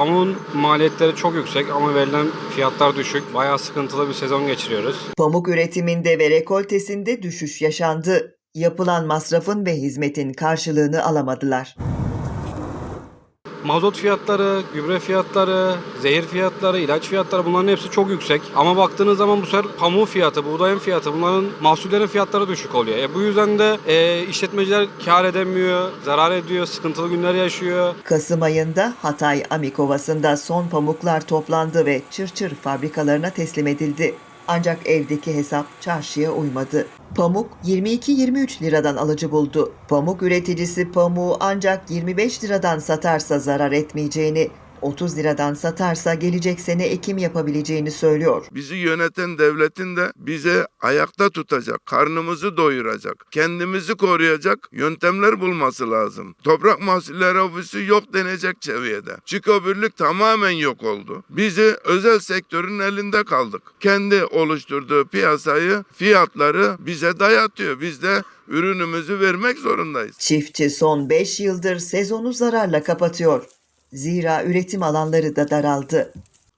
Pamuğun maliyetleri çok yüksek ama verilen fiyatlar düşük. Bayağı sıkıntılı bir sezon geçiriyoruz. Pamuk üretiminde ve rekoltesinde düşüş yaşandı. Yapılan masrafın ve hizmetin karşılığını alamadılar. Mazot fiyatları, gübre fiyatları, zehir fiyatları, ilaç fiyatları bunların hepsi çok yüksek. Ama baktığınız zaman bu sefer pamuğun fiyatı, buğdayın fiyatı, bunların mahsullerin fiyatları düşük oluyor. E, bu yüzden de e, işletmeciler kar edemiyor, zarar ediyor, sıkıntılı günler yaşıyor. Kasım ayında Hatay Amikovası'nda son pamuklar toplandı ve çırçır fabrikalarına teslim edildi. Ancak evdeki hesap çarşıya uymadı. Pamuk 22-23 liradan alıcı buldu. Pamuk üreticisi pamuğu ancak 25 liradan satarsa zarar etmeyeceğini, 30 liradan satarsa gelecek sene ekim yapabileceğini söylüyor. Bizi yöneten devletin de bize ayakta tutacak, karnımızı doyuracak, kendimizi koruyacak yöntemler bulması lazım. Toprak Mahsulleri Ofisi yok denecek seviyede. Çikobrülük tamamen yok oldu. Bizi özel sektörün elinde kaldık. Kendi oluşturduğu piyasayı, fiyatları bize dayatıyor. Biz de ürünümüzü vermek zorundayız. Çiftçi son 5 yıldır sezonu zararla kapatıyor. Zira üretim alanları da daraldı.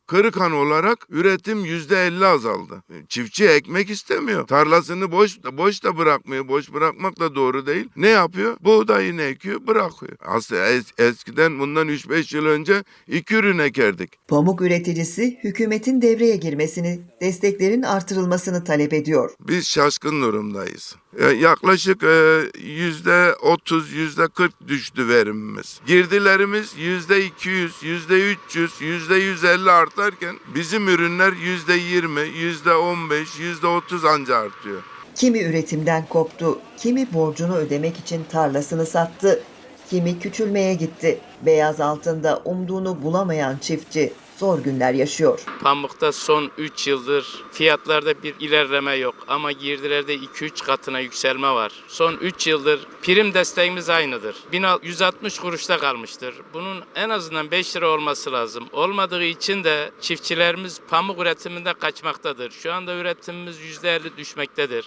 Kırıkhan olarak üretim yüzde elli azaldı. Çiftçi ekmek istemiyor. Tarlasını boş boş da bırakmıyor. Boş bırakmak da doğru değil. Ne yapıyor? Buğdayını ekiyor, bırakıyor. Aslında es- eskiden bundan 3-5 yıl önce iki ürün ekerdik. Pamuk üreticisi hükümetin devreye girmesini, desteklerin artırılmasını talep ediyor. Biz şaşkın durumdayız. E, Yaklaşık e, yüzde 30, yüzde 40 düştü verimimiz. Girdilerimiz yüzde 200, yüzde 300, yüzde 150 artarken bizim ürünler yüzde 20, yüzde 15, yüzde 30 anca artıyor. Kimi üretimden koptu, kimi borcunu ödemek için tarlasını sattı, kimi küçülmeye gitti. Beyaz altında umduğunu bulamayan çiftçi zor günler yaşıyor. Pamukta son 3 yıldır fiyatlarda bir ilerleme yok ama girdilerde 2-3 katına yükselme var. Son 3 yıldır prim desteğimiz aynıdır. 160 kuruşta kalmıştır. Bunun en azından 5 lira olması lazım. Olmadığı için de çiftçilerimiz pamuk üretiminde kaçmaktadır. Şu anda üretimimiz %50 düşmektedir.